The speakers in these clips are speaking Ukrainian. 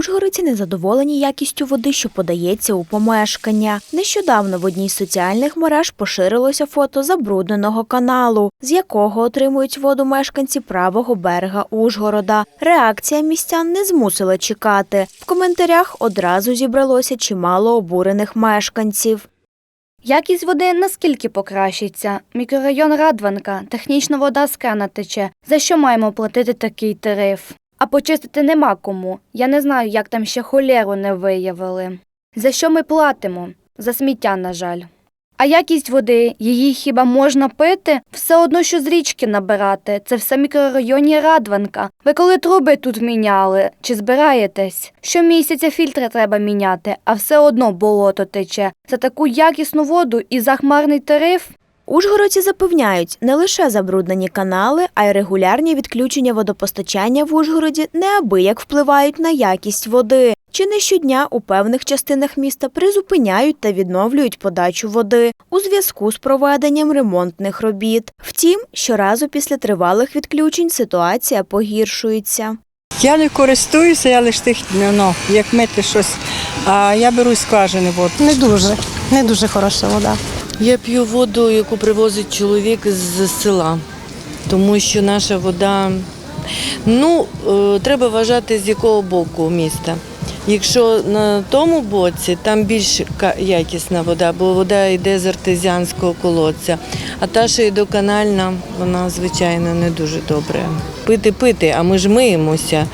Ужгородці незадоволені якістю води, що подається у помешкання. Нещодавно в одній з соціальних мереж поширилося фото забрудненого каналу, з якого отримують воду мешканці правого берега Ужгорода. Реакція містян не змусила чекати. В коментарях одразу зібралося чимало обурених мешканців. Якість води наскільки покращиться? Мікрорайон Радванка, технічна вода з крана тече. За що маємо платити такий тариф? А почистити нема кому. Я не знаю, як там ще холеру не виявили. За що ми платимо? За сміття, на жаль. А якість води, її хіба можна пити? Все одно, що з річки набирати. Це все мікрорайоні Радванка. Ви коли труби тут міняли? Чи збираєтесь? Щомісяця фільтри треба міняти, а все одно болото тече. За таку якісну воду і захмарний тариф? Ужгородці запевняють, не лише забруднені канали, а й регулярні відключення водопостачання в Ужгороді неабияк впливають на якість води. Чи не щодня у певних частинах міста призупиняють та відновлюють подачу води у зв'язку з проведенням ремонтних робіт. Втім, щоразу після тривалих відключень ситуація погіршується. Я не користуюся, я лише тих, ну, як мити щось, а я беру скважини воду. Не дуже, не дуже хороша вода. Я п'ю воду, яку привозить чоловік з села, тому що наша вода, ну, е, треба вважати, з якого боку міста. Якщо на тому боці, там більш якісна вода, бо вода йде з артезіанського колодця, а та, що йдоканальна, вона, звичайно, не дуже добре. Пити, пити, а ми ж миємося.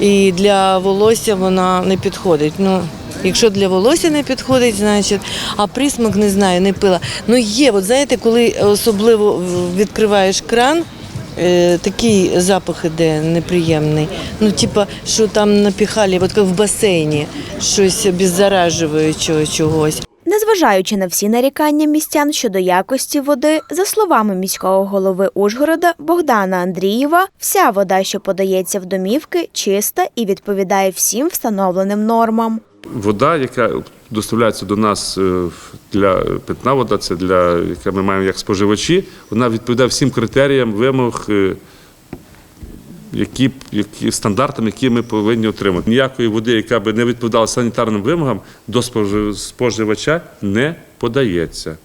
І для волосся вона не підходить. Ну, Якщо для волосся не підходить, значить, а присмак не знаю, не пила. Ну є, от знаєте, коли особливо відкриваєш кран, е, такий запах іде неприємний. Ну, типа, що там напіхали, от як в басейні, щось беззаражуючого чогось. Незважаючи на всі нарікання містян щодо якості води, за словами міського голови Ужгорода Богдана Андрієва, вся вода, що подається в домівки, чиста і відповідає всім встановленим нормам. Вода, яка доставляється до нас е, для питна вода, це для яка ми маємо як споживачі, вона відповідає всім критеріям, вимог, е, які, які стандартам, які ми повинні отримати. Ніякої води, яка би не відповідала санітарним вимогам, до споживача не подається.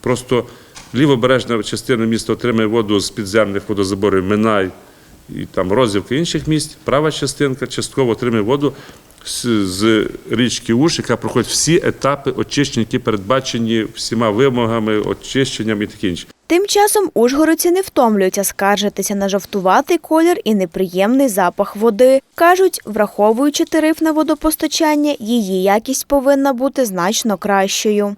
Просто лівобережна частина міста отримує воду з підземних водозаборів Минай і там розвівки інших місць. Права частинка частково отримує воду з, річки Уш, яка проходить всі етапи очищення, які передбачені всіма вимогами, очищенням і таке інше. Тим часом ужгородці не втомлюються скаржитися на жовтуватий колір і неприємний запах води. Кажуть, враховуючи тариф на водопостачання, її якість повинна бути значно кращою.